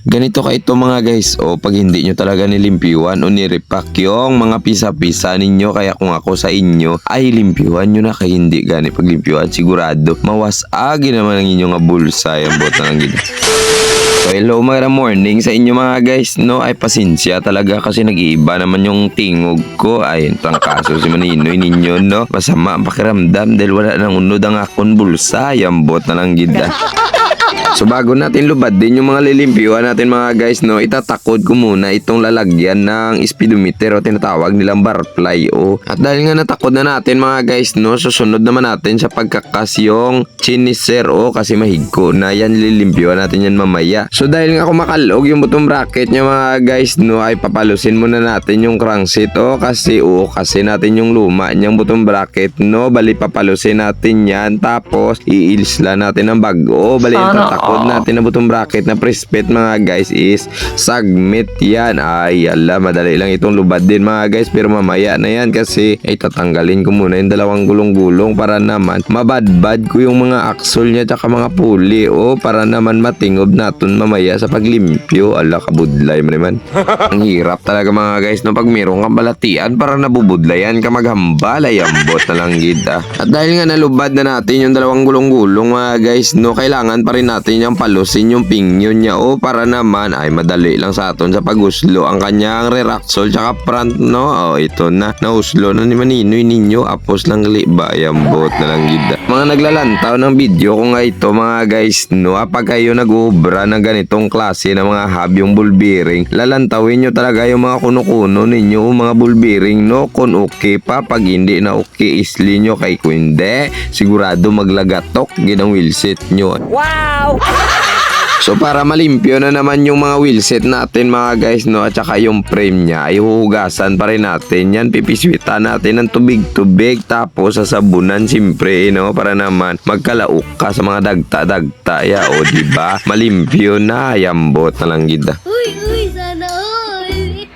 Ganito ka ito mga guys, o pag hindi nyo talaga nilimpyuan o nirepack yung mga pisa-pisa ninyo, kaya kung ako sa inyo, ay limpyuan nyo na kay hindi gani paglimpyuan, sigurado, mawasagi naman ang inyong bulsa, yung bot na lang gid. So hello mga morning sa inyo mga guys, no, ay pasensya talaga kasi nag-iiba naman yung tingog ko, ay trangkaso si Maninoy ninyo, no, masama ang pakiramdam dahil wala nang unod ang akong bulsa, yung bot na lang gid. ah. So bago natin lubad din yung mga lilimpyuhan natin mga guys no, itatakod ko muna itong lalagyan ng speedometer o tinatawag nilang barfly o. At dahil nga natakod na natin mga guys no, susunod naman natin sa pagkakas yung chiniser o kasi mahigko na yan lilimpyuhan natin yan mamaya. So dahil nga kumakalog yung bottom bracket niya mga guys no, ay papalusin muna natin yung crankset o kasi o kasi natin yung luma niyang bottom bracket no, bali papalusin natin yan tapos iilisla natin ng bago. Bali Tatakod natin na butong bracket na prespet mga guys is sagmit yan. Ay, ala, madali lang itong lubad din mga guys. Pero mamaya na yan kasi ay tatanggalin ko muna yung dalawang gulong-gulong para naman mabadbad ko yung mga axle niya tsaka mga puli o para naman matingob natin mamaya sa paglimpyo. Ala, kabudlay mo naman. Ang hirap talaga mga guys no pag meron kang balatian para nabubudlayan ka maghambal ay ambot na lang gid ah. At dahil nga nalubad na natin yung dalawang gulong-gulong mga guys no kailangan pa rin natin yung palusin yung pingyon niya. O para naman ay madali lang sa aton sa paguslo ang kanyang relaxol tsaka front no. O ito na. Nahuslo na ni Maninoy ninyo. Apos lang liba. Ay ambot na lang gid. ah. Mga naglalantaw ng video ko nga ito mga guys no? Kapag kayo nag-ubra ng ganitong klase ng mga hub yung ball bearing lalantawin nyo talaga yung mga kuno-kuno ninyo o mga ball bearing no? Kung okay pa pag hindi na okay isli nyo kay kung hindi sigurado maglagatok ginang wheelset nyo So para malimpyo na naman yung mga wheelset natin mga guys no? At saka yung frame niya ay huhugasan pa rin natin. Yan pipiswitan natin ng tubig-tubig tapos sasabunan siyempre eh, no? Para naman magkalaok ka sa mga dagta-dagta. Ya o di ba? Malimpyo na yambot na lang gid. Uy, uy, all.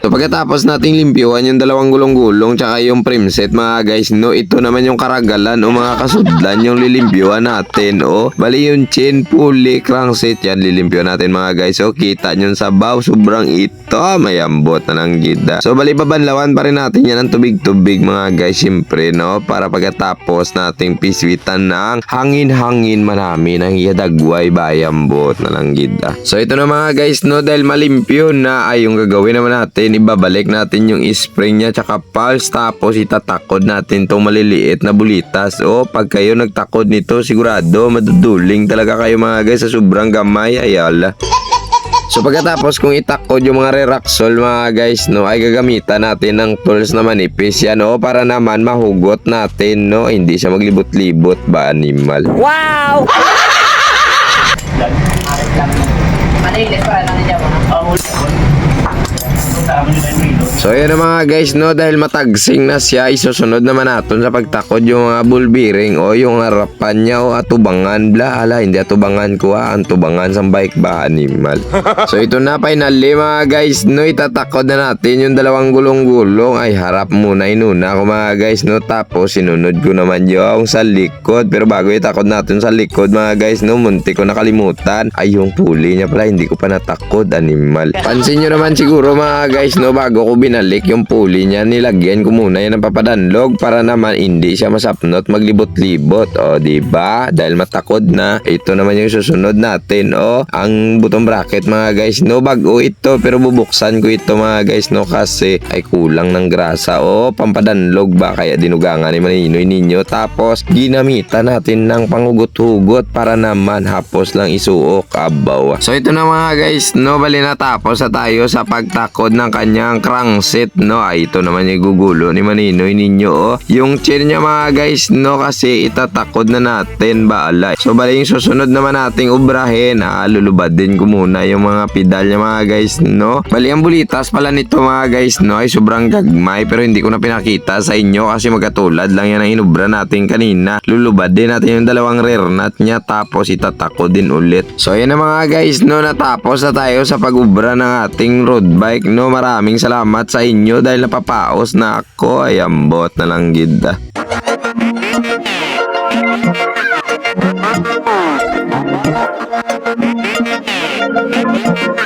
So pagkatapos nating limpyuhan yung dalawang gulong-gulong tsaka yung frame set mga guys no ito naman yung karagalan o mga kasudlan yung lilimpyuhan natin o. Bali yung chain pulley crankset yan lilimpyuhan natin mga guys. O kita nyo sa baw sobrang ito mayambot na lang gida so bali babanlawan pa rin natin yan ng tubig-tubig mga guys syempre no? Para pagkatapos nating piswitan ng hangin-hangin manami ng iyadagway bayambot na lang gida so ito na mga guys no? Dahil malimpyo na ay yung gagawin naman natin ibabalik natin yung spring niya tsaka pulse tapos itatakod natin tong maliliit na bulitas. O pag kayo nagtakod nito sigurado maduduling talaga kayo mga guys sa sobrang gamay. Ayala So pagkatapos kung itakod yung mga relaxol mga guys no ay gagamitan natin ng tools na manipis yan no para naman mahugot natin no hindi siya maglibot-libot ba animal. Malinis para lang niya mga. So yun na mga guys no? Dahil matagsing na siya isusunod naman natin sa pagtakod yung mga bull bearing o yung harapan niya o atubangan. Bla ala hindi atubangan ko ha ang tubangan sa bike ba animal. so ito na finally mga guys no? Itatakod na natin yung dalawang gulong-gulong. Ay harap muna inuna ko mga guys no? Tapos sinunod ko naman yung sa likod. Pero bago itakod natin sa likod mga guys no? Munti ko nakalimutan. Ay yung pulley niya pala hindi ko pa natakod animal. Pansin nyo naman siguro mga guys no bago ko binalik yung pulley niya nilagyan ko muna yan ng papadanlog para naman hindi siya masapnot maglibot-libot. O di ba dahil matakod na. Ito naman yung susunod natin o ang butong bracket mga guys. No bago ito pero bubuksan ko ito mga guys no kasi ay kulang ng grasa. O pampadanlog ba? Kaya dinugangan ni Maninoy ninyo. Tapos ginamitan natin ng pangugot-hugot para naman hapos lang isuok. Abaw. So ito na mga guys. No bali natapos na tayo sa pagtakod ng kanyang crankset no? Ay ito naman yung gugulo ni Maninoy ninyo oh. yung chain niya mga guys no? Kasi itatakod na natin ba alay so bali yung susunod naman nating ubrahin ha lulubad din ko muna yung mga pedal niya mga guys no? Bali ang bulitas pala nito mga guys no? Ay sobrang gagmay pero hindi ko na pinakita sa inyo kasi magkatulad lang yan ang inubra natin kanina. Lulubad din natin yung dalawang rear nut niya tapos itatakod din ulit. So ayan na mga guys no? Natapos na tayo sa pag-ubra ng ating road bike no maraming salamat sa inyo dahil napapaos na ako ay ambot na lang gid ah.